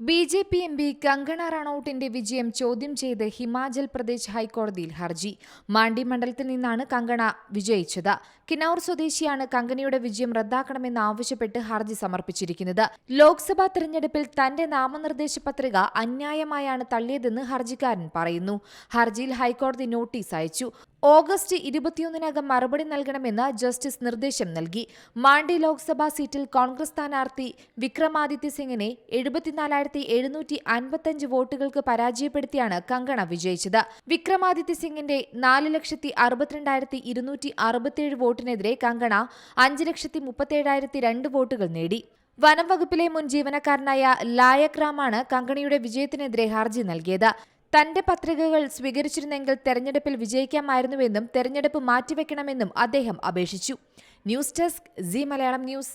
B J P M P Kangana റണൌട്ടിന്റെ വിജയം ചോദ്യം ചെയ്ത് ഹിമാചൽ പ്രദേശ് ഹൈക്കോടതിയിൽ ഹർജി. മാണ്ഡി മണ്ഡലത്തിൽ നിന്നാണ് കങ്കണ വിജയിച്ചത്. കിനൌർ സ്വദേശിയാണ് കങ്കണയുടെ വിജയം റദ്ദാക്കണമെന്ന് ആവശ്യപ്പെട്ട് ഹർജി സമർപ്പിച്ചിരിക്കുന്നത്. ലോക്സഭാ തെരഞ്ഞെടുപ്പിൽ തന്റെ നാമനിർദ്ദേശ പത്രിക അന്യായമായാണ് തള്ളിയതെന്ന് ഹർജിക്കാരൻ പറയുന്നു. ഹർജിയിൽ ഹൈക്കോടതി നോട്ടീസ് അയച്ചു. ഓഗസ്റ്റ് ഇരുപത്തിയൊന്നിനകം മറുപടി നൽകണമെന്ന് ജസ്റ്റിസ് നിർദ്ദേശം നൽകി. മാണ്ഡി ലോക്സഭാ സീറ്റിൽ കോൺഗ്രസ് സ്ഥാനാർത്ഥി വിക്രമാദിത്യ സിംഗിനെ എഴുപത്തിനാലായിരത്തി എഴുന്നൂറ്റി അൻപത്തഞ്ച് വോട്ടുകൾക്ക് പരാജയപ്പെടുത്തിയാണ് കങ്കണ വിജയിച്ചത്. വിക്രമാദിത്യ സിംഗിന്റെ നാല് ലക്ഷത്തി അറുപത്തിരണ്ടായിരത്തി ഇരുന്നൂറ്റി അറുപത്തിയേഴ് വോട്ടിനെതിരെ കങ്കണ അഞ്ച് ലക്ഷത്തി മുപ്പത്തേഴായിരത്തി രണ്ട് വോട്ടുകൾ നേടി. വനം വകുപ്പിലെ മുൻ ജീവനക്കാരനായ ലായക് റാമാണ് കങ്കണയുടെ വിജയത്തിനെതിരെ ഹർജി നൽകിയത്. തന്റെ പത്രികകൾ സ്വീകരിച്ചിരുന്നെങ്കിൽ തെരഞ്ഞെടുപ്പിൽ വിജയിക്കാമായിരുന്നുവെന്നും തെരഞ്ഞെടുപ്പ് മാറ്റിവെക്കണമെന്നും അദ്ദേഹം അപേക്ഷിച്ചു. News desk Zee Malayalam news.